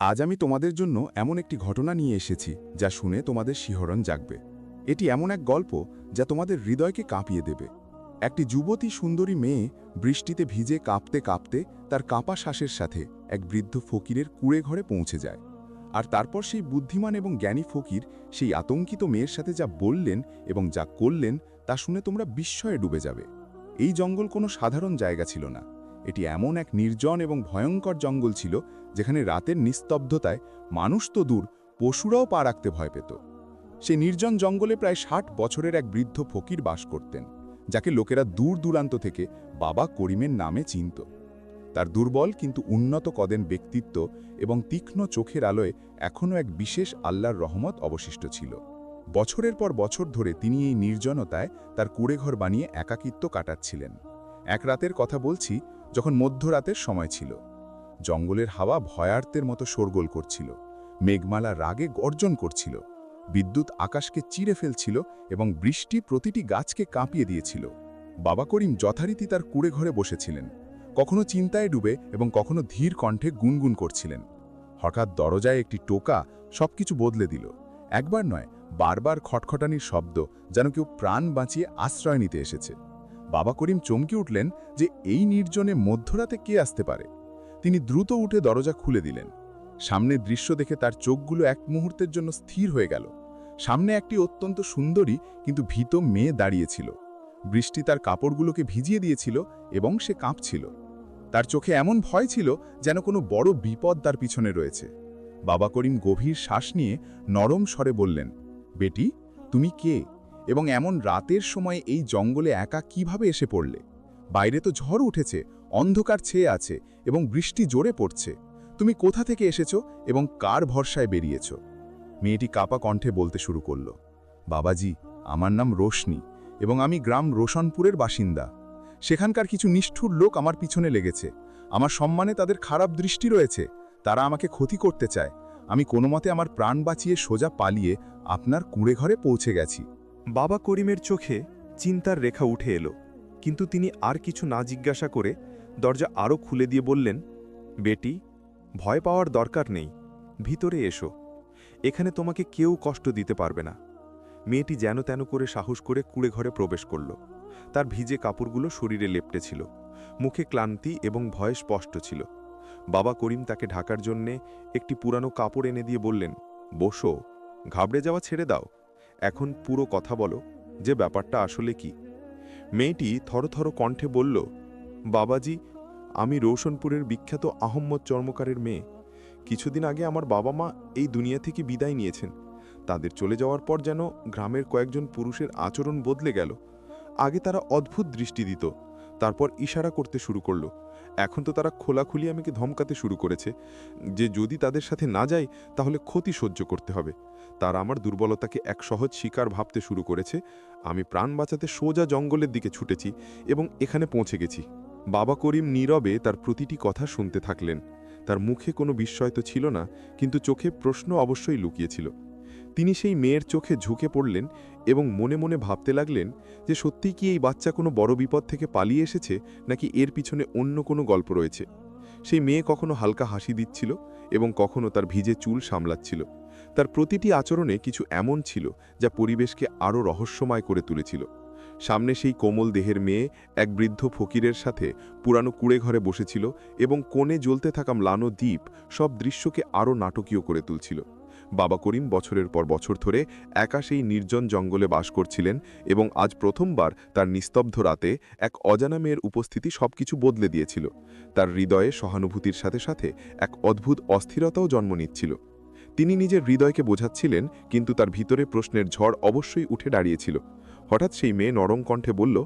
আজ আমি তোমাদের জন্য এমন একটি ঘটনা নিয়ে এসেছি, যা শুনে তোমাদের শিহরণ জাগবে। এটি এমন এক গল্প, যা তোমাদের হৃদয়কে কাঁপিয়ে দেবে। একটি যুবতী সুন্দরী মেয়ে বৃষ্টিতে ভিজে কাঁপতে কাঁপতে তার কাঁপা শ্বাসের সাথে এক বৃদ্ধ ফকিরের কুড়ে ঘরে পৌঁছে যায়। আর তারপর সেই বুদ্ধিমান এবং জ্ঞানী ফকির সেই আতঙ্কিত মেয়ের সাথে যা বললেন এবং যা করলেন, তা শুনে তোমরা বিস্ময়ে ডুবে যাবে। এই জঙ্গল কোনো সাধারণ জায়গা ছিল না। এটি এমন এক নির্জন এবং ভয়ঙ্কর জঙ্গল ছিল, যেখানে রাতের নিস্তব্ধতায় মানুষ তো দূর, পশুরাও পা রাখতে ভয় পেত। সে নির্জন জঙ্গলে প্রায় ষাট বছরের এক বৃদ্ধ ফকির বাস করতেন, যাকে লোকেরা দূর দূরান্ত থেকে বাবা করিমের নামে চিনত। তার দুর্বল কিন্তু উন্নত কদেন ব্যক্তিত্ব এবং তীক্ষ্ণ চোখের আলোয় এখনও এক বিশেষ আল্লাহর রহমত অবশিষ্ট ছিল। বছরের পর বছর ধরে তিনি এই নির্জনতায় তার কুড়েঘর বানিয়ে একাকিত্ব কাটাচ্ছিলেন। এক রাতের কথা বলছি যখন মধ্যরাতের সময় ছিল। জঙ্গলের হাওয়া ভয়ার্তের মতো শোরগোল করছিল। মেঘমালা রাগে গর্জন করছিল। বিদ্যুৎ আকাশকে চিরে ফেলছিল এবং বৃষ্টি প্রতিটি গাছকে কাঁপিয়ে দিয়েছিল। বাবা করিম যথারীতি তার কুড়ে ঘরে বসেছিলেন। কখনো চিন্তায় ডুবে এবং কখনো ধীর কণ্ঠে গুনগুন করছিলেন। হঠাৎ দরজায় একটি টোকা সবকিছু বদলে দিল। একবার নয়, বারবার খটখটানির শব্দ যেন কেউ প্রাণ বাঁচিয়ে আশ্রয় নিতে এসেছে। বাবা করিম চমকে উঠলেন যে এই নির্জনে মধ্যরাতে কে আসতে পারে। তিনি দ্রুত উঠে দরজা খুলে দিলেন। সামনে দৃশ্য দেখে তার চোখগুলো এক মুহূর্তের জন্য স্থির হয়ে গেল। সামনে একটি অত্যন্ত সুন্দরী কিন্তু ভীত মেয়ে দাঁড়িয়েছিল। বৃষ্টি তার কাপড়গুলোকে ভিজিয়ে দিয়েছিল এবং সে কাঁপছিল। তার চোখে এমন ভয় ছিল যেন কোনো বড় বিপদ তার পিছনে রয়েছে। বাবা করিম গভীর শ্বাস নিয়ে নরম স্বরে বললেন, বেটি, তুমি কে? এবং এমন রাতের সময় এই জঙ্গলে একা কীভাবে এসে পড়লে? বাইরে তো ঝড় উঠেছে, অন্ধকার ছেয়ে আছে এবং বৃষ্টি জোরে পড়ছে। তুমি কোথা থেকে এসেছ এবং কার ভরসায় বেরিয়েছ? মেয়েটি কাপা কণ্ঠে বলতে শুরু করল, বাবাজি, আমার নাম রোশনি এবং আমি গ্রাম রোশনপুরের বাসিন্দা। সেখানকার কিছু নিষ্ঠুর লোক আমার পিছনে লেগেছে। আমার সম্মানে তাদের খারাপ দৃষ্টি রয়েছে। তারা আমাকে ক্ষতি করতে চায়। আমি কোনো মতে আমার প্রাণ বাঁচিয়ে সোজা পালিয়ে আপনার কুঁড়ে ঘরে পৌঁছে গেছি। বাবা করিমের চোখে চিন্তার রেখা উঠে এলো, কিন্তু তিনি আর কিছু না জিজ্ঞাসা করে দরজা আরও খুলে দিয়ে বললেন, বেটি, ভয় পাওয়ার দরকার নেই, ভিতরে এসো। এখানে তোমাকে কেউ কষ্ট দিতে পারবে না। মেয়েটি যেন তেন করে সাহস করে কুড়ে ঘরে প্রবেশ করল। তার ভিজে কাপড়গুলো শরীরে লেপটে ছিল, মুখে ক্লান্তি এবং ভয় স্পষ্ট ছিল। বাবা করিম তাকে ঢাকার জন্যে একটি পুরানো কাপড় এনে দিয়ে বললেন, বসো, ঘাবড়ে যাওয়া ছেড়ে দাও। এখন পুরো কথা বলো, যে ব্যাপারটা আসলে কি? মেয়েটি থরথর কণ্ঠে বলল, বাবাজি, আমি রোশনপুরের বিখ্যাত আহম্মদ চর্মকারের মেয়ে। কিছুদিন আগে আমার বাবা মা এই দুনিয়া থেকে বিদায় নিয়েছেন। তাদের চলে যাওয়ার পর যেন গ্রামের কয়েকজন পুরুষের আচরণ বদলে গেল। আগে তারা অদ্ভুত দৃষ্টি দিত, তারপর ইশারা করতে শুরু করল। এখন তো তারা খোলাখুলি আমাকে ধমকাতে শুরু করেছে যে যদি তাদের সাথে না যাই, তাহলে ক্ষতি সহ্য করতে হবে। তারা আমার দুর্বলতাকে এক সহজ শিকার ভাবতে শুরু করেছে। আমি প্রাণ বাঁচাতে সোজা জঙ্গলের দিকে ছুটেছি এবং এখানে পৌঁছে গেছি। বাবা করিম নীরবে তার প্রতিটি কথা শুনতে থাকলেন। তার মুখে কোনো বিস্ময় তো ছিল না, কিন্তু চোখে প্রশ্ন অবশ্যই লুকিয়েছিল। তিনি সেই মেয়ের চোখে ঝুঁকে পড়লেন এবং মনে মনে ভাবতে লাগলেন যে সত্যিই কি এই বাচ্চা কোনো বড় বিপদ থেকে পালিয়ে এসেছে নাকি এর পিছনে অন্য কোনো গল্প রয়েছে? সেই মেয়ে কখনো হালকা হাসি দিচ্ছিল এবং কখনো তার ভিজে চুল সামলাচ্ছিল। তার প্রতিটি আচরণে কিছু এমন ছিল যা পরিবেশকে আরও রহস্যময় করে তুলেছিল। সামনে সেই কোমল দেহের মেয়ে এক বৃদ্ধ ফকিরের সাথে পুরানো কুড়ে ঘরে বসেছিল এবং কোণে জ্বলতে থাকা ম্লানো দ্বীপ সব দৃশ্যকে আরও নাটকীয় করে তুলছিল। বাবা করিম বছরের পর বছর ধরে একা সেই নির্জন জঙ্গলে বাস করছিলেন এবং আজ প্রথমবার তার নিস্তব্ধ রাতে এক অজানা মেয়ের উপস্থিতি সবকিছু বদলে দিয়েছিল। তার হৃদয়ে সহানুভূতির সাথে সাথে এক অদ্ভুত অস্থিরতাও জন্ম নিচ্ছিল। তিনি নিজের হৃদয়কে বোঝাচ্ছিলেন, কিন্তু তার ভিতরে প্রশ্নের ঝড় অবশ্যই উঠে দাঁড়িয়েছিল। হঠাৎ সেই মেয়ে নরম কণ্ঠে বলল,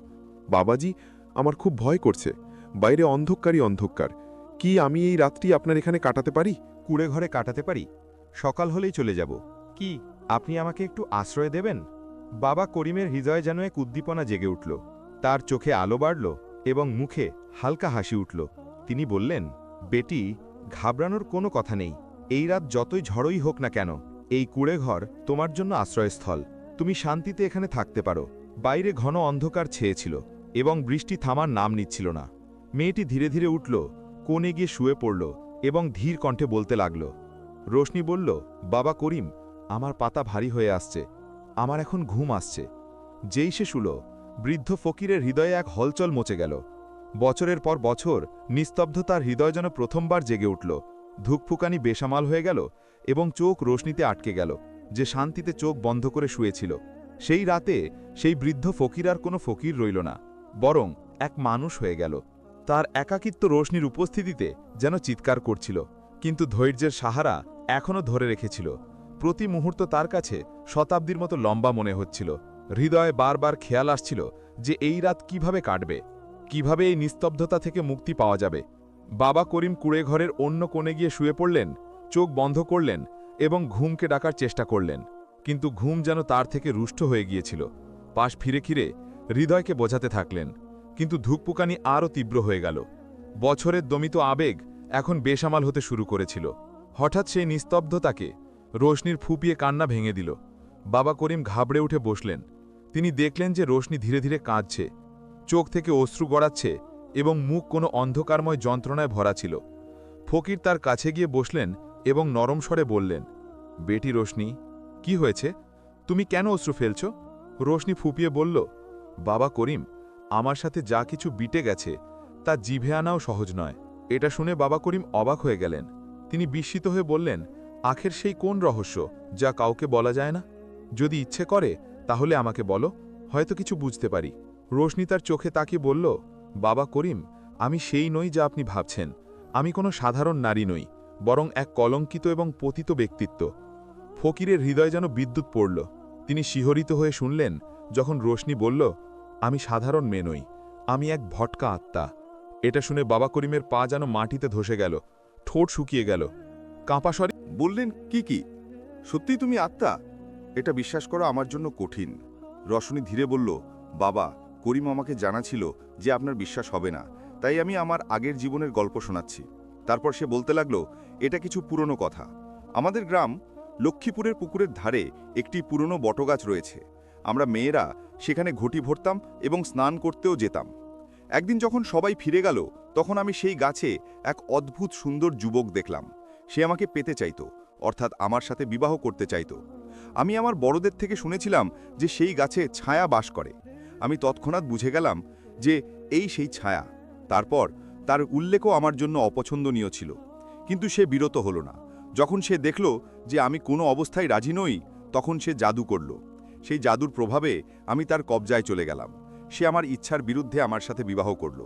বাবাজি, আমার খুব ভয় করছে। বাইরে অন্ধকারই অন্ধকার। কি আমি এই রাত্রি আপনার এখানে কাটাতে পারি? কুড়ে ঘরে কাটাতে পারি? সকাল হলেই চলে যাব। কি? আপনি আমাকে একটু আশ্রয় দেবেন? বাবা করিমের হৃদয়ে যেন এক উদ্দীপনা জেগে উঠল। তার চোখে আলো বাড়ল এবং মুখে হালকা হাসি উঠল। তিনি বললেন বেটি ঘাবড়ানোর কোনো কথা নেই। এই রাত যতই ঝড়ই হোক না কেন এই কুড়ে ঘর তোমার জন্য আশ্রয়স্থল। তুমি শান্তিতে এখানে থাকতে পারো। বাইরে ঘন অন্ধকার ছেয়েছিল এবং বৃষ্টি থামার নাম নিচ্ছিল না। মেয়েটি ধীরে ধীরে উঠল কোণে গিয়ে শুয়ে পড়ল এবং ধীর কণ্ঠে বলতে লাগল রোশনি বলল, বাবা করিম, আমার পাতা ভারী হয়ে আসছে। আমার এখন ঘুম আসছে। যেই সে শুল বৃদ্ধ ফকিরের হৃদয়ে এক হলচল মচে গেল। বছরের পর বছর নিস্তব্ধতার হৃদয় যেন প্রথমবার জেগে উঠল। ধুকফুকানি বেসামাল হয়ে গেল এবং চোখ রোশনিতে আটকে গেল, যে শান্তিতে চোখ বন্ধ করে শুয়েছিল। সেই রাতে সেই বৃদ্ধ ফকির আর কোনো ফকির রইল না, বরং এক মানুষ হয়ে গেল। তার একাকিত্ব রোশনির উপস্থিতিতে যেন চিৎকার করছিল। কিন্তু ধৈর্যের সাহারা এখনও ধরে রেখেছিল। প্রতি মুহূর্ত তার কাছে শতাব্দীর মতো লম্বা মনে হচ্ছিল। হৃদয়ে বারবার খেয়াল আসছিল যে এই রাত কীভাবে কাটবে, কীভাবে এই নিস্তব্ধতা থেকে মুক্তি পাওয়া যাবে। বাবা করিম কুড়ে ঘরের অন্য কোণে গিয়ে শুয়ে পড়লেন, চোখ বন্ধ করলেন এবং ঘুমকে ডাকার চেষ্টা করলেন। কিন্তু ঘুম যেন তার থেকে রুষ্ট হয়ে গিয়েছিল। পাশ ফিরে ফিরে হৃদয়কে বোঝাতে থাকলেন, কিন্তু ধুকপুকানি আরও তীব্র হয়ে গেল। বছরের দমিত আবেগ এখন বেসামাল হতে শুরু করেছিল। হঠাৎ সেই নিস্তব্ধতাকে রোশনির ফুপিয়ে কান্না ভেঙে দিল। বাবা করিম ঘাবড়ে উঠে বসলেন। তিনি দেখলেন যে রোশনি ধীরে ধীরে কাঁদছে, চোখ থেকে অশ্রু গড়াচ্ছে এবং মুখ কোনো অন্ধকারময় যন্ত্রণায় ভরা ছিল। ফকির তার কাছে গিয়ে বসলেন এবং নরম স্বরে বললেন, বেটি রোশনি, কি হয়েছে? তুমি কেন অশ্রু ফেলছ? রোশনি ফুপিয়ে বলল, বাবা করিম, আমার সাথে যা কিছু বিটে গেছে, তা জিভে আনাও সহজ নয়। এটা শুনে বাবা করিম অবাক হয়ে গেলেন। তিনি বিস্মিত হয়ে বললেন, আখের সেই কোন রহস্য যা কাউকে বলা যায় না? যদি ইচ্ছে করে, তাহলে আমাকে বলো, হয়তো কিছু বুঝতে পারি। রোশনি তার চোখে তাকিয়ে বলল, বাবা করিম, আমি সেই নই যা আপনি ভাবছেন। আমি কোনো সাধারণ নারী নই, বরং এক কলঙ্কিত এবং পতিত ব্যক্তিত্ব। ফকিরের হৃদয় যেন বিদ্যুৎ পড়ল। তিনি শিহরিত হয়ে শুনলেন, যখন রোশনি বলল, আমি সাধারণ মেয়ে নই, আমি এক ভটকা আত্মা। এটা শুনে বাবা করিমের পা যেন মাটিতে ধসে গেল, ঠোঁট শুকিয়ে গেল। কাঁপা বললেন, কি কি? সত্যিই তুমি আত্মা? এটা বিশ্বাস করা আমার জন্য কঠিন। রশনি ধীরে বলল, বাবা, করিম আমাকে জানাছিল যে আপনার বিশ্বাস হবে না, তাই আমি আমার আগের জীবনের গল্প শোনাচ্ছি। তারপর সে বলতে লাগল, এটা কিছু পুরনো কথা। আমাদের গ্রাম লক্ষ্মীপুরের পুকুরের ধারে একটি পুরনো বটগাছ রয়েছে। আমরা মেয়েরা সেখানে ঘটি ভরতাম এবং স্নান করতেও যেতাম। একদিন যখন সবাই ফিরে গেল, তখন আমি সেই গাছে এক অদ্ভুত সুন্দর যুবক দেখলাম। সে আমাকে পেতে চাইত, অর্থাৎ আমার সাথে বিবাহ করতে চাইত। আমি আমার বড়দের থেকে শুনেছিলাম যে সেই গাছে ছায়া বাস করে। আমি তৎক্ষণাৎ বুঝে গেলাম যে এই সেই ছায়া। তারপর তার উল্লেখও আমার জন্য অপছন্দনীয় ছিল। কিন্তু সে বিরত হলো না। যখন সে দেখল যে আমি কোনো অবস্থায় রাজি নই, তখন সে জাদু করল। সেই জাদুর প্রভাবে আমি তার কবজায় চলে গেলাম। সে আমার ইচ্ছার বিরুদ্ধে আমার সাথে বিবাহ করল।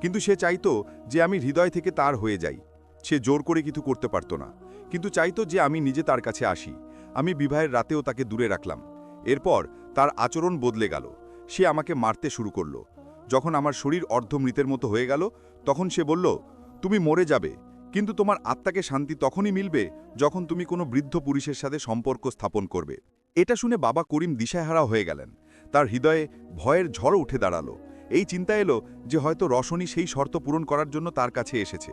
কিন্তু সে চাইতো যে আমি হৃদয় থেকে তার হয়ে যাই। সে জোর করে কিছু করতে পারত না। কিন্তু চাইতো যে আমি নিজে তার কাছে আসি। আমি বিবাহের রাতেও তাকে দূরে রাখলাম। এরপর তার আচরণ বদলে গেল। সে আমাকে মারতে শুরু করল। যখন আমার শরীর অর্ধমৃতের মতো হয়ে গেল, তখন সে বলল, তুমি মরে যাবে। কিন্তু তোমার আত্মাকে শান্তি তখনই মিলবে যখন তুমি কোনো বৃদ্ধ পুরুষের সাথে সম্পর্ক স্থাপন করবে। এটা শুনে বাবা করিম দিশাহারা হয়ে গেলেন। তার হৃদয়ে ভয়ের ঝড় উঠে দাঁড়াল। এই চিন্তা এলো যে হয়তো রশনি সেই শর্ত পূরণ করার জন্য তার কাছে এসেছে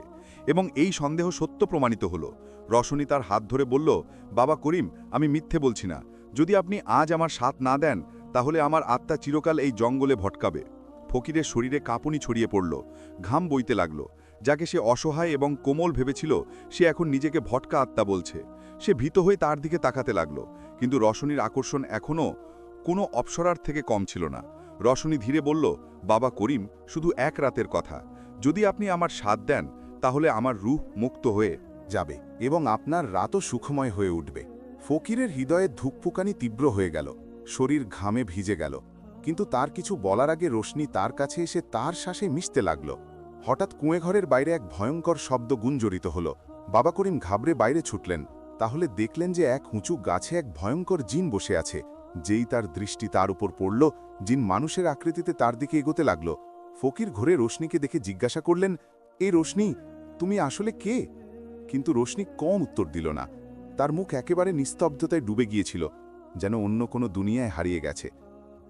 এবং এই সন্দেহ সত্য প্রমাণিত হলো। রশনি তার হাত ধরে বলল, বাবা করিম, আমি মিথ্যে বলছি না। যদি আপনি আজ আমার সাথ না দেন, তাহলে আমার আত্মা চিরকাল এই জঙ্গলে ভটকাবে। ফকিরের শরীরে কাঁপুনি ছড়িয়ে পড়ল, ঘাম বইতে লাগল। যাকে সে অসহায় এবং কোমল ভেবেছিল, সে এখন নিজেকে ভটকা আত্মা বলছে। সে ভীত হয়ে তার দিকে তাকাতে লাগল, কিন্তু রশনির আকর্ষণ এখনও কোনো অপসরার থেকে কম ছিল না। রশনি ধীরে বলল, বাবা করিম, শুধু এক রাতের কথা। যদি আপনি আমার সাথ দেন, তাহলে আমার রূহ মুক্ত হয়ে যাবে এবং আপনার রাতও সুখময় হয়ে উঠবে। ফকিরের হৃদয়ে ধুকফুকানি তীব্র হয়ে গেল। শরীর ঘামে ভিজে গেল। কিন্তু তার কিছু বলার আগে রোশনি তার কাছে এসে তার শ্বাসে মিশতে লাগল। হঠাৎ কুঁয়েঘরের বাইরে এক ভয়ঙ্কর শব্দ গুঞ্জরিত হল। বাবা করিম ঘাবড়ে বাইরে ছুটলেন। তাহলে দেখলেন যে এক উঁচু গাছে এক ভয়ঙ্কর জিন বসে আছে। যেই তার দৃষ্টি তার উপর পড়ল, জিন মানুষের আকৃতিতে তার দিকে এগোতে লাগল। ফকির ঘরে রোশনিকে দেখে জিজ্ঞাসা করলেন, এ রোশনি, তুমি আসলে কে? কিন্তু রোশনি কম উত্তর দিল না। তার মুখ একেবারে নিস্তব্ধতায় ডুবে গিয়েছিল, যেন অন্য কোনো দুনিয়ায় হারিয়ে গেছে।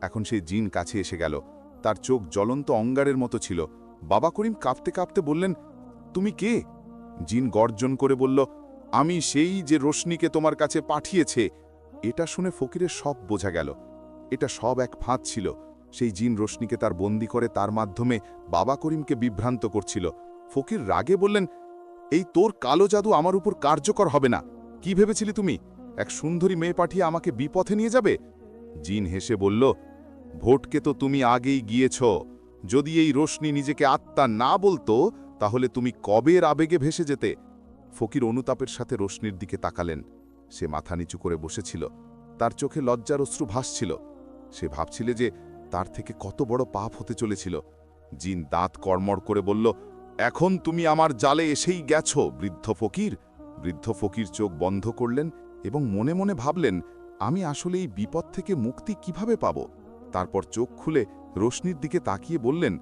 এখন সে জিন কাছে এসে গেল। তার চোখ জ্বলন্ত অঙ্গারের মতো ছিল। বাবা করিম কাঁপতে কাঁপতে বললেন, তুমি কে? জিন গর্জন করে বলল, আমি সেই যে রোশনিকে তোমার কাছে পাঠিয়েছে। এটা শুনে ফকিরের সব বোঝা গেল। এটা সব এক ফাঁদ ছিল। সেই জিন রোশনিকে তার বন্দি করে তার মাধ্যমে বাবা করিমকে বিভ্রান্ত করছিল। ফকির রাগে বললেন, এই তোর কালো জাদু আমার উপর কার্যকর হবে না। কি ভেবেছিলি তুমি? এক সুন্দরী মেয়ে পাঠিয়ে আমাকে বিপথে নিয়ে যাবে? জিন হেসে বলল, ভোটকে তো তুমি আগেই গিয়েছ। যদি এই রোশনি নিজেকে আত্মা না বলতো, তাহলে তুমি কবের আবেগে ভেসে যেতে? ফকির অনুতাপের সাথে রোশনির দিকে তাকালেন। সে মাথা নিচু করে বসেছিল, তার চোখে লজ্জার অশ্রু ভাসছিল। সে ভাবছিলে যে তার থেকে কত বড় পাপ হতে চলেছিল। জিন দাঁত কর্মড় করে বলল, এখন তুমি আমার জালে এসেই গেছ, বৃদ্ধ ফকির। বৃদ্ধ ফকির চোখ বন্ধ করলেন এবং মনে মনে ভাবলেন, আমি আসলে এই বিপদ থেকে মুক্তি কীভাবে পাব? তারপর চোখ খুলে রশ্মির দিকে তাকিয়ে বললেন,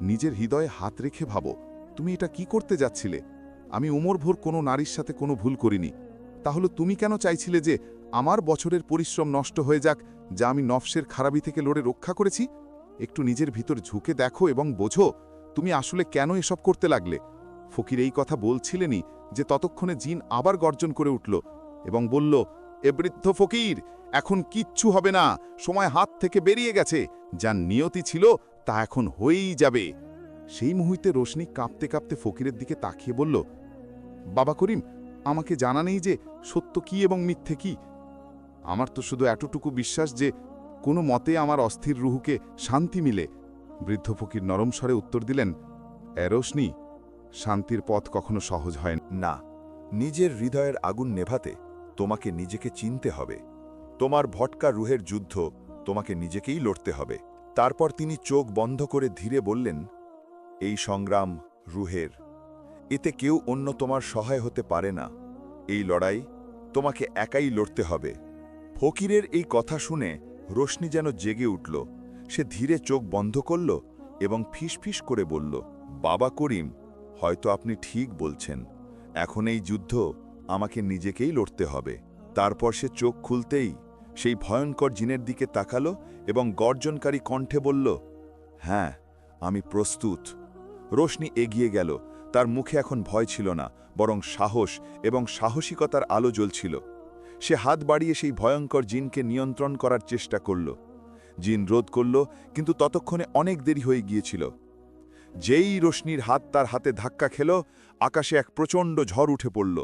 নিজের হৃদয়ে হাত রেখে ভাবো, তুমি এটা কি করতে যাচ্ছিলে? আমি উমর ভোর কোনো নারীর সাথে কোনো ভুল করিনি। তাহলে তুমি কেন চাইছিলে যে আমার বছরের পরিশ্রম নষ্ট হয়ে যাক, যা আমি নফসের খারাপি থেকে লড়ে রক্ষা করেছি? একটু নিজের ভিতর ঝুঁকে দেখো এবং বোঝো, তুমি আসলে কেন এসব করতে লাগলে? ফকির এই কথা বলছিলেনই যে ততক্ষণে জিন আবার গর্জন করে উঠল এবং বলল, এ বৃদ্ধ ফকির, এখন কিচ্ছু হবে না, সময় হাত থেকে বেরিয়ে গেছে যার নিয়তি ছিল তা এখন হয়েই যাবে। সেই মুহূর্তে রোশনি কাঁপতে কাঁপতে ফকিরের দিকে তাকিয়ে বলল, বাবা করিম আমাকে জানা নেই যে সত্য কি এবং মিথ্যে কি। আমার তো শুধু এতটুকু বিশ্বাস যে কোনো মতে আমার অস্থির রুহুকে শান্তি মিলে। বৃদ্ধ ফকির নরম স্বরে উত্তর দিলেন, এরোশনি, শান্তির পথ কখনো সহজ হয় না। নিজের হৃদয়ের আগুন নেভাতে তোমাকে নিজেকে চিনতে হবে। তোমার ভটকা রুহের যুদ্ধ তোমাকে নিজেকেই লড়তে হবে। তারপর তিনি চোখ বন্ধ করে ধীরে বললেন, এই সংগ্রাম রুহের। এতে কেউ অন্য তোমার সহায় হতে পারে না। এই লড়াই তোমাকে একাই লড়তে হবে। ফকিরের এই কথা শুনে রোশনি যেন জেগে উঠল। সে ধীরে চোখ বন্ধ করল এবং ফিসফিস করে বলল, বাবা করিম, হয়তো আপনি ঠিক বলছেন। এখন এই যুদ্ধ আমাকে নিজেকেই লড়তে হবে। তারপর সে চোখ খুলতেই সেই ভয়ঙ্কর জিনের দিকে তাকালো এবং গর্জনকারী কণ্ঠে বলল হ্যাঁ আমি প্রস্তুত। রোশনি এগিয়ে গেল তার মুখে এখন ভয় ছিল না, বরং সাহস এবং সাহসিকতার আলো জ্বলছিল। সে হাত বাড়িয়ে সেই ভয়ঙ্কর জিনকে নিয়ন্ত্রণ করার চেষ্টা করল। জিন রোধ করল, কিন্তু ততক্ষণে অনেক দেরি হয়ে গিয়েছিল। যেই রশ্মির হাত তার হাতে ধাক্কা খেল, আকাশে এক প্রচণ্ড ঝড় উঠে পড়ল।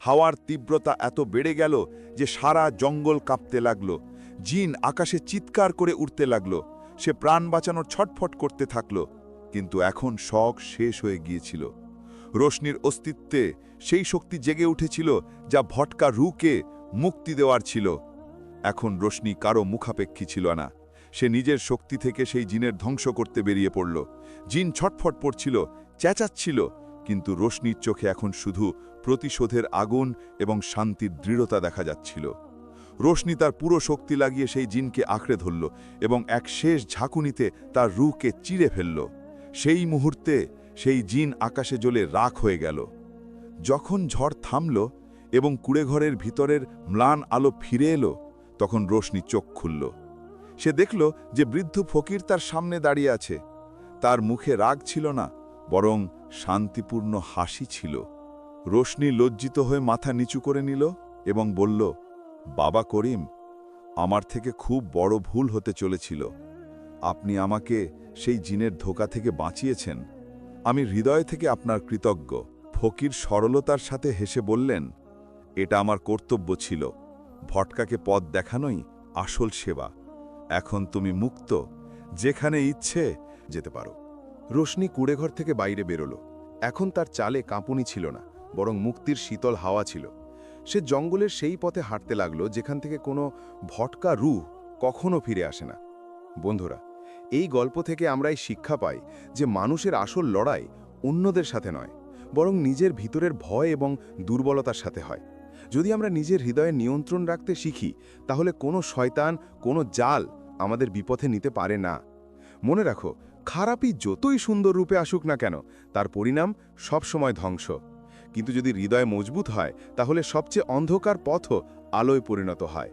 হাওয়ার তীব্রতা এত বেড়ে গেল যে সারা জঙ্গল কাঁপতে লাগল। জিন আকাশে চিৎকার করে উঠতে লাগল। সে প্রাণ বাঁচানোর ছটফট করতে থাকল, কিন্তু এখন শখ শেষ হয়ে গিয়েছিল। রোশনির অস্তিত্বে সেই শক্তি জেগে উঠেছিল যা ভটকা রুকে মুক্তি দেওয়ার ছিল। এখন রোশনি কারও মুখাপেক্ষী ছিল না। সে নিজের শক্তি থেকে সেই জিনের ধ্বংস করতে বেরিয়ে পড়ল। জিন ছটফট পড়ছিল চেঁচাচ্ছিল, কিন্তু রোশনির চোখে এখন শুধু প্রতিশোধের আগুন এবং শান্তির দৃঢ়তা দেখা যাচ্ছিল। রোশনি তার পুরো শক্তি লাগিয়ে সেই জিনকে আঁকড়ে ধরল এবং এক শেষ ঝাঁকুনিতে তার রুকে চিড়ে ফেলল। সেই মুহূর্তে সেই জিন আকাশে জ্বলে রাখ হয়ে গেল। যখন ঝড় থামল এবং কুড়েঘরের ভিতরের ম্লান আলো ফিরে এলো, তখন রোশনি চোখ খুলল। সে দেখল যে বৃদ্ধ ফকির তার সামনে দাঁড়িয়ে আছে। তার মুখে রাগ ছিল না, বরং শান্তিপূর্ণ হাসি ছিল। রোশনি লজ্জিত হয়ে মাথা নিচু করে নিল এবং বলল, বাবা করিম, আমার থেকে খুব বড় ভুল হতে চলেছিল। আপনি আমাকে সেই জিনের ধোকা থেকে বাঁচিয়েছেন। আমি হৃদয় থেকে আপনার কৃতজ্ঞ। ফকির সরলতার সাথে হেসে বললেন, এটা আমার কর্তব্য ছিল। ভটকাকে পথ দেখানোই আসল সেবা। এখন তুমি মুক্ত, যেখানে ইচ্ছে, যেতে পারো। রোশনি কুড়েঘর থেকে বাইরে বেরোল। এখন তার চালে কাঁপুনি ছিল না, বরং মুক্তির শীতল হাওয়া ছিল। সে জঙ্গলের সেই পথে হাঁটতে লাগল, যেখান থেকে কোনো ভটকা রু কখনো ফিরে আসে না। বন্ধুরা এই গল্প থেকে আমরা এই শিক্ষা পাই যে মানুষের আসল লড়াই অন্যদের সাথে নয়, বরং নিজের ভিতরের ভয় এবং দুর্বলতার সাথে হয়। যদি আমরা নিজের হৃদয়ে নিয়ন্ত্রণ রাখতে শিখি, তাহলে কোনো শয়তান, কোনো জাল আমাদের বিপথে নিতে পারে না। মনে রাখো, খারাপই যতই সুন্দর রূপে আসুক না কেন, তার পরিণাম সবসময় ধ্বংস। কিন্তু যদি হৃদয় মজবুত হয়, তাহলে সবচেয়ে অন্ধকার পথও আলোয় পরিণত হয়।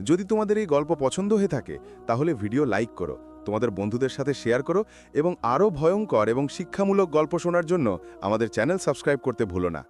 যদি তোমাদের এই গল্প পছন্দ হয়ে থাকে, তাহলে ভিডিও লাইক করো তোমাদের বন্ধুদের সাথে শেয়ার করো এবং আরও ভয়ঙ্কর এবং শিক্ষামূলক গল্প শোনার জন্য আমাদের চ্যানেল সাবস্ক্রাইব করতে ভুলো না।